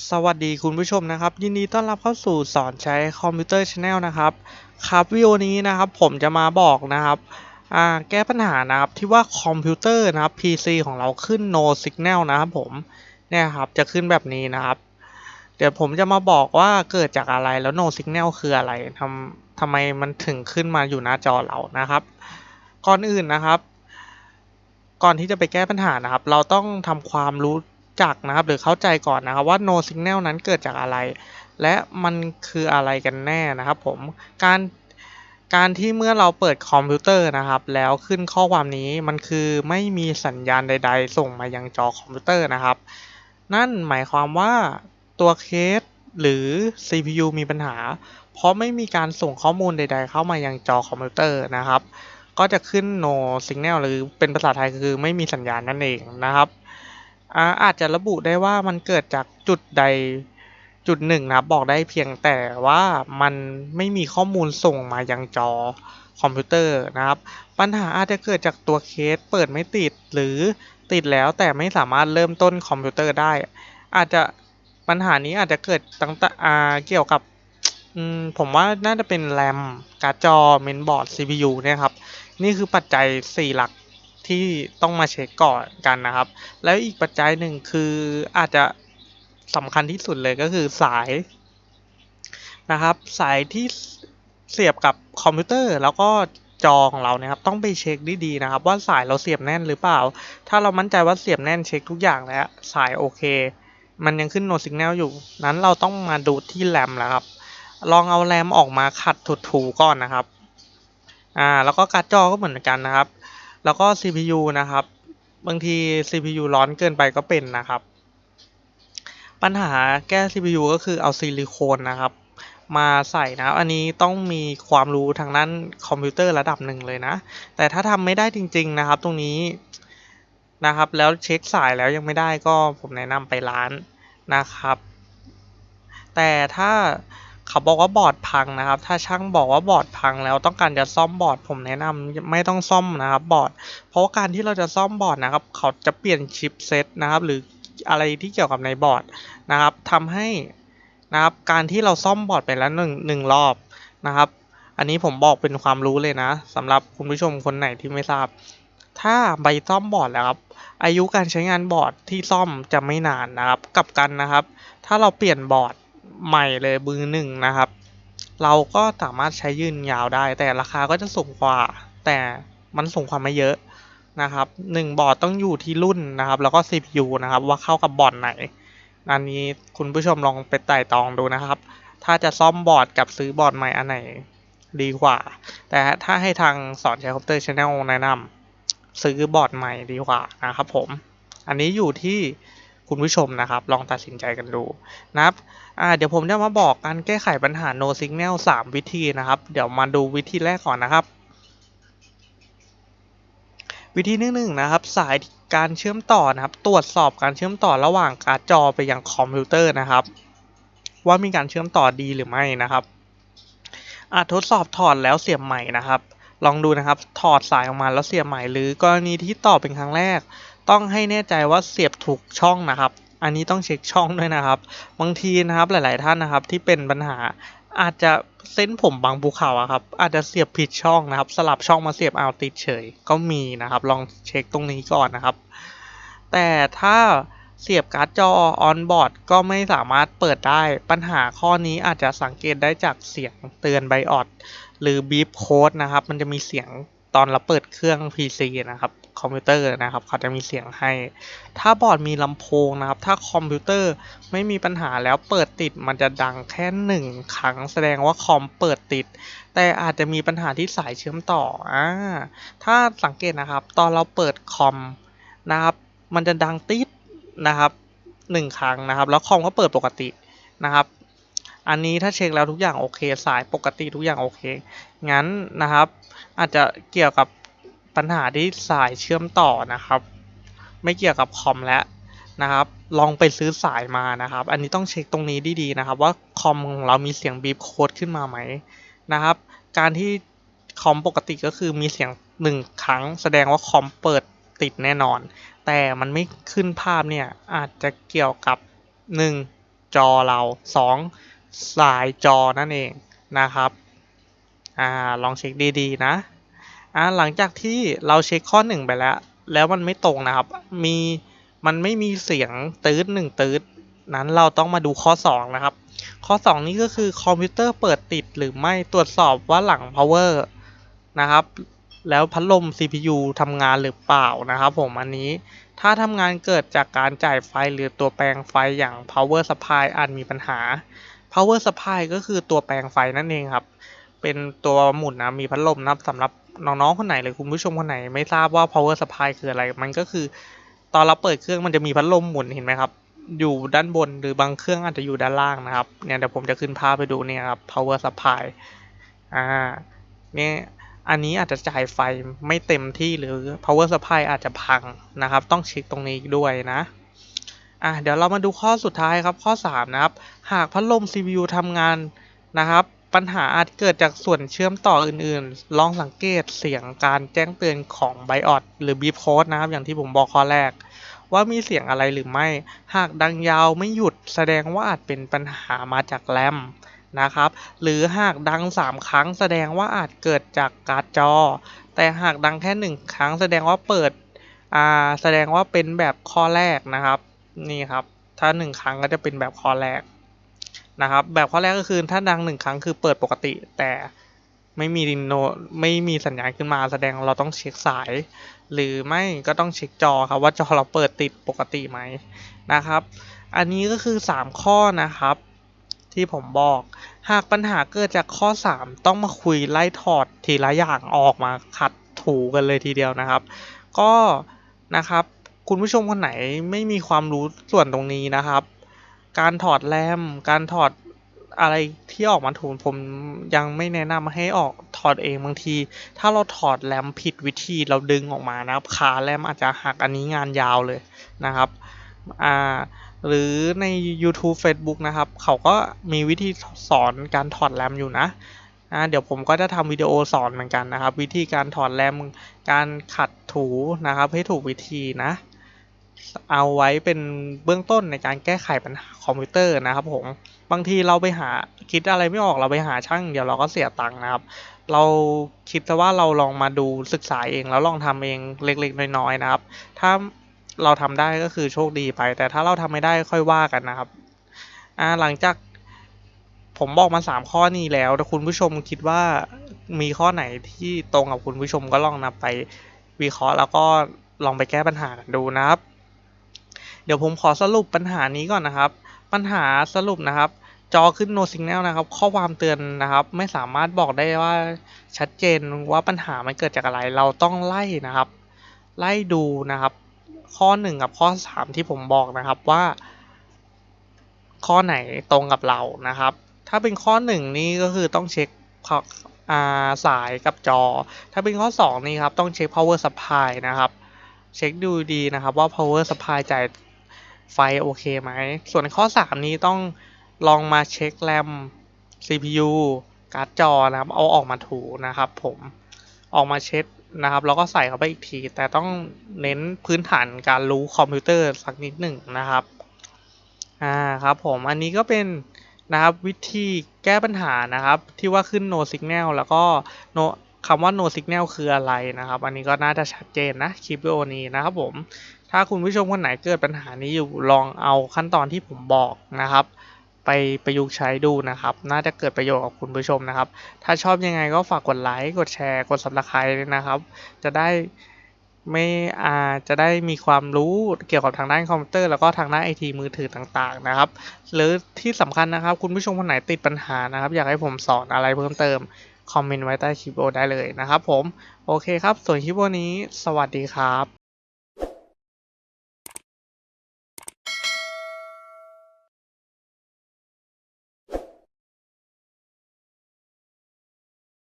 สวัสดีคุณผู้ชมนะครับ ยินดีต้อนรับเข้าสู่สอนใช้คอมพิวเตอร์ช n แนลนะครับครับวิดีโอนี้นะครับผมจะมาบอกนะครับแก้ปัญหานะครับที่ว่าคอมพิวเตอร์นะครับ PC ของเราขึ้น no signal นะครับผมเนี่ยครับจะขึ้นแบบนี้นะครับ เดี๋ยวผมจะมาบอกว่าเกิดจากอะไรแล้ว no signal คืออะไรทำทำไมมันถึงขึ้นมาอยู่หน้าจอเรานะครับ ก่อนอื่นนะครับ ก่อนที่จะไปแก้ปัญหานะครับ เราต้องทำความรู้ จักนะครับหรือเข้าใจก่อนนะครับว่า no signal นั้นเกิดจากอะไร และมันคืออะไรกันแน่นะครับผมการการที่เมื่อเราเปิดคอมพิวเตอร์นะครับ แล้วขึ้นข้อความนี้มันคือไม่มีสัญญาณใด ๆ ส่งมายังจอคอมพิวเตอร์นะครับ นั่นหมายความว่าตัวเคสหรือ CPU มีปัญหา เพราะไม่มีการส่งข้อมูลใด ๆ เข้ามายังจอคอมพิวเตอร์นะครับ ก็จะขึ้น no signal หรือเป็นภาษาไทยคือไม่มีสัญญาณนั่นเองนะครับ อาจจะระบุได้ว่ามันเกิดจากจุดใดจุดหนึ่งนะบอกได้เพียงแต่ว่ามันไม่มีข้อมูลส่งมายังจอคอมพิวเตอร์นะครับ ปัญหาอาจจะเกิดจากตัวเคสเปิดไม่ติดหรือติดแล้วแต่ไม่สามารถเริ่มต้นคอมพิวเตอร์ได้ อาจจะปัญหานี้อาจจะเกิดตั้งแต่อาเกี่ยวกับมผมว่าน่าจะเป็นแรมการ์ดจอเมนบอร์ด CPU เนี่ยครับ นี่คือปัจจัย 4 หลัก ที่ต้องมาเช็คก่อนกันนะครับ แล้วอีกปัจจัยหนึ่งคืออาจจะสำคัญที่สุดเลยก็คือสายนะครับ สายที่เสียบกับคอมพิวเตอร์แล้วก็จอของเราเนี่ยครับต้องไปเช็คดีๆนะครับ ว่าสายเราเสียบแน่นหรือเปล่า ถ้าเรามั่นใจว่าเสียบแน่นเช็คทุกอย่างแล้วสายโอเค มันยังขึ้น no signal อยู่ นั้นเราต้องมาดูที่แรมแล้วครับ ลองเอาแรมออกมาขัดถูๆก่อนนะครับอ่าแล้วก็การ์ดจอก็เหมือนกันนะครับ แล้วก็ CPU นะครับ บางที CPU ร้อนเกินไปก็เป็นนะครับ ปัญหาแก้ CPU ก็คือเอาซิลิโคนนะครับ มาใส่นะครับอันนี้ต้องมีความรู้ทางด้านคอมพิวเตอร์ระดับหนึ่งเลยนะ แต่ถ้าทำไม่ได้จริง ๆ นะครับ ตรงนี้นะครับ แล้วเช็คสายแล้วยังไม่ได้ก็ผมแนะนำไปร้านนะครับ แต่ถ้า เขาบอกว่าบอร์ดพังนะครับ ถ้าช่างบอกว่าบอร์ดพังแล้วต้องการจะซ่อมบอร์ดผมแนะนำไม่ต้องซ่อมนะครับบอร์ด เพราะาการที่เราจะซ่อมบอร์ดนะครับเขาจะเปลี่ยนชิปเซตนะครับหรืออะไรที่เกี่ยวกับในบอร์ดนะครับทำให้นะครับการที่เราซ่อมบอร์ดไปแล้วหนึ่งหนึ่งรอบนะครับ อันนี้ผมบอกเป็นความรู้เลยนะสำหรับคุณผู้ชมคนไหนที่ไม่ทราบ ถ้าใบซ่อมบอร์ดแล้วครับอายุการใช้งานบอร์ดที่ซ่อมจะไม่นานนะครับกลับกันนะครับ ถ้าเราเปลี่ยนบอร์ด ใหม่เลยมือหนึ่งนะครับ เราก็สามารถใช้ยืนยาวได้ แต่ราคาก็จะสูงกว่า แต่มันสูงกว่าไม่เยอะนะครับหนึ่งบอร์ดต้องอยู่ที่รุ่นนะครับ แล้วก็ CPU นะครับ ว่าเข้ากับบอร์ดไหน อันนี้คุณผู้ชมลองไปไต่ตองดูนะครับ ถ้าจะซ่อมบอร์ดกับซื้อบอร์ดใหม่อันไหนดีกว่า แต่ถ้าให้ทางสอนใช้คอมพิวเตอร์ชาแนลแนะนำซื้อบอร์ดใหม่ดีกว่านะครับผม อันนี้อยู่ที่คุณผู้ชมนะครับ ลองตัดสินใจกันดูนะครับอ่าเดี๋ยวผมจะมาบอกการแก้ไขปัญหา no signal 3 วิธีนะครับ เดี๋ยวมาดูวิธีแรกก่อนนะครับ วิธีที่หนึ่งนะครับ สายการเชื่อมต่อนะครับ ตรวจสอบการเชื่อมต่อระหว่างการ์ดจอไปยังคอมพิวเตอร์นะครับ ว่ามีการเชื่อมต่อดีหรือไม่นะครับอาจทดสอบถอดแล้วเสียบใหม่นะครับ ลองดูนะครับ ถอดสายออกมาแล้วเสียบใหม่ หรือกรณีที่ต่อเป็นครั้งแรก ต้องให้แน่ใจว่าเสียบถูกช่องนะครับ อันนี้ต้องเช็คช่องด้วยนะครับ บางทีนะครับหลาย ๆ ท่านนะครับที่เป็นปัญหาอาจจะเส้นผมบางภูเขาอะครับอาจจะเสียบผิดช่องนะครับ สลับช่องมาเสียบเอาติดเฉย ก็มีนะครับ ลองเช็คตรงนี้ก่อนนะครับ แต่ถ้าเสียบการ์ดจอออนบอร์ดก็ไม่สามารถเปิดได้ปัญหาข้อนี้อาจจะสังเกตได้จากเสียงเตือนไบออดหรือบีบโค้ดนะครับ มันจะมีเสียงตอนเราเปิดเครื่อง PC นะครับ คอมพิวเตอร์นะครับเขาจะมีเสียงให้ ถ้าบอร์ดมีลำโพงนะครับ ถ้าคอมพิวเตอร์ไม่มีปัญหาแล้วเปิดติดมันจะดังแค่หนึ่งครั้งแสดงว่าคอมเปิดติด แต่อาจจะมีปัญหาที่สายเชื่อมต่ออ่าถ้าสังเกตนะครับ ตอนเราเปิดคอมนะครับ มันจะดังติดนะครับหนึ่งครั้งนะครับ แล้วคอมก็เปิดปกตินะครับ อันนี้ถ้าเช็คแล้วทุกอย่างโอเค สายปกติทุกอย่างโอเค งั้นนะครับ อาจจะเกี่ยวกับ ปัญหาที่สายเชื่อมต่อนะครับ ไม่เกี่ยวกับคอมแล้วนะครับ ลองไปซื้อสายมานะครับ อันนี้ต้องเช็คตรงนี้ดีๆนะครับ ว่าคอมของเรามีเสียงบีบโค้ดขึ้นมาไหมนะครับ การที่คอมปกติก็คือมีเสียงหนึ่งครั้ง แสดงว่าคอมเปิดติดแน่นอน แต่มันไม่ขึ้นภาพเนี่ยอาจจะเกี่ยวกับหนึ่งจอเรา 2 สายจอนั่นเองนะครับ อ่า ลองเช็คดีๆนะ อ่าหลังจากที่เราเช็คข้อ 1 ไปแล้ว แล้วมันไม่ตรงนะครับ มีมันไม่มีเสียงตืดหนึ่งตืดนั้นเราต้องมาดูข้อ 2 นะครับ ข้อ 2 นี้ก็คือคอมพิวเตอร์เปิดติดหรือไม่ตรวจสอบว่าหลัง power นะครับ แล้วพัดลม CPU ทำงานหรือเปล่านะครับผมอันนี้ถ้าทำงานเกิดจากการจ่ายไฟหรือตัวแปลงไฟอย่าง power supply อาจมีปัญหา power supply ก็คือตัวแปลงไฟนั่นเองครับ เป็นตัวหมุนนะมีพัดลมนะครับสำหรับ น้องๆคนไหนหรือคุณผู้ชมคนไหนไม่ทราบว่า power supply คืออะไร มันก็คือ ตอนเราเปิดเครื่องมันจะมีพัดลมหมุนเห็นไหมครับ อยู่ด้านบนหรือบางเครื่องอาจจะอยู่ด้านล่างนะครับ เนี่ยเดี๋ยวผมจะขึ้นภาพไปดูเนี่ยครับ power supply อ่า เนี่ยอันนี้อาจจะจ่ายไฟไม่เต็มที่หรือ power supply อาจจะพังนะครับ ต้องเช็คตรงนี้ด้วยนะอะเดี๋ยวเรามาดูข้อสุดท้ายครับข้อ 3 นะครับ หากพัดลม CPU ทำงานนะครับ ปัญหาอาจเกิดจากส่วนเชื่อมต่ออื่นๆ ลองสังเกตเสียงการแจ้งเตือนของ BIOS หรือ Beep Code นะครับ อย่างที่ผมบอกข้อแรก ว่ามีเสียงอะไรหรือไม่ หากดังยาวไม่หยุดแสดงว่าอาจเป็นปัญหามาจากแรมนะครับ หรือหากดัง 3 ครั้งแสดงว่าอาจเกิดจากการ์ดจอ แต่หากดังแค่ 1 ครั้งแสดงว่าเปิดอ่าแสดงว่าเป็นแบบข้อแรกนะครับ นี่ครับ ถ้า 1 ครั้งก็จะเป็นแบบข้อแรก นะครับแบบข้อแรกก็คือถ้าดัง1ครั้งคือเปิดปกติ แต่ไม่มีดินโนไม่มีสัญญาณขึ้นมาแสดงเราต้องเช็คสาย หรือไม่ก็ต้องเช็คจอครับว่าจอเราเปิดติดปกติไหมนะครับ อันนี้ก็คือ 3 ข้อนะครับ ที่ผมบอกหากปัญหาเกิดจากข้อ 3 ต้องมาคุยไล่ถอดทีละอย่างออกมาขัดถูกันเลยทีเดียวนะครับ ก็นะครับ คุณผู้ชมคนไหนไม่มีความรู้ส่วนตรงนี้นะครับ การถอดแรม การถอดอะไรที่ออกมาถูกผมยังไม่แนะนำให้ออกถอดเองบางที ถ้าเราถอดแรมผิดวิธีเราดึงออกมานะครับขาแรมอาจจะหักอันนี้งานยาวเลยนะครับอ่าหรือใน YouTube Facebook นะครับ เขาก็มีวิธีสอนการถอดแรมอยู่นะอ่าเดี๋ยวผมก็จะทำวิดีโอสอนเหมือนกันนะครับ วิธีการถอดแรมการขัดถูนะครับให้ถูกวิธีนะ เอาไว้เป็นเบื้องต้นในการแก้ไขปัญหาคอมพิวเตอร์นะครับผมบางทีเราไปหาคิดอะไรไม่ออกเราไปหาช่างเดี๋ยวเราก็เสียตังค์นะครับ เราคิดว่าเราลองมาดูศึกษาเองแล้วลองทำเองเล็กๆน้อยๆนะครับ ถ้าเราทำได้ก็คือโชคดีไป แต่ถ้าเราทำไม่ได้ค่อยว่ากันนะครับอ่าหลังจากผมบอกมา 3 ข้อนี้แล้วถ้าคุณผู้ชมคิดว่ามีข้อไหนที่ตรงกับคุณผู้ชมก็ลองนำไปวิเคราะห์แล้วก็ลองไปแก้ปัญหากันดูนะครับ เดี๋ยวผมขอสรุปปัญหานี้ก่อนนะครับ ปัญหาสรุปนะครับ จอขึ้น no signal นะครับ ข้อความเตือนนะครับ ไม่สามารถบอกได้ว่าชัดเจนว่าปัญหามันเกิดจากอะไร เราต้องไล่นะครับ ไล่ดูนะครับ ข้อ 1 กับข้อ 3 ที่ผมบอกนะครับว่า ข้อไหนตรงกับเรานะครับ ถ้าเป็นข้อ 1 นี่ก็คือต้องเช็คอ่าสายกับจอ ถ้าเป็นข้อ 2 นี่ครับ ต้องเช็ค power supply นะครับ เช็คดูดีนะครับว่า power supply จ่าย ไฟโอเคไหม ส่วนข้อ 3 นี้ต้องลองมาเช็คแรม CPU การ์ดจอนะครับ เอาออกมาถูนะครับผมออกมาเช็ดนะครับแล้วก็ใส่เข้าไปอีกที แต่ต้องเน้นพื้นฐานการรู้คอมพิวเตอร์สักนิดหนึ่งนะครับอ่าครับผมอันนี้ก็เป็นนะครับวิธีแก้ปัญหานะครับ ที่ว่าขึ้น no signal แล้วก็ no คำว่า no signal คืออะไรนะครับ อันนี้ก็น่าจะชัดเจนนะคลิปวิดีโอนี้นะครับผม ถ้าคุณผู้ชมคนไหนเกิดปัญหานี้อยู่ลองเอาขั้นตอนที่ผมบอกนะครับ ไปประยุกต์ใช้ดูนะครับ น่าจะเกิดประโยชน์กับคุณผู้ชมนะครับ ถ้าชอบยังไงก็ฝากกดไลค์กดแชร์กด subscribe นะครับ จะได้ไม่อาจะได้มีความรู้เกี่ยวกับทางด้านคอมพิวเตอร์แล้วก็ทางด้านไอทีมือถือต่างๆนะครับ หรือที่สำคัญนะครับ คุณผู้ชมคนไหนติดปัญหานะครับ อยากให้ผมสอนอะไรเพิ่มเติม คอมเมนต์ไว้ใต้คลิปโอได้เลยนะครับผม โอเคครับ ส่วนคลิปวันนี้ สวัสดีครับ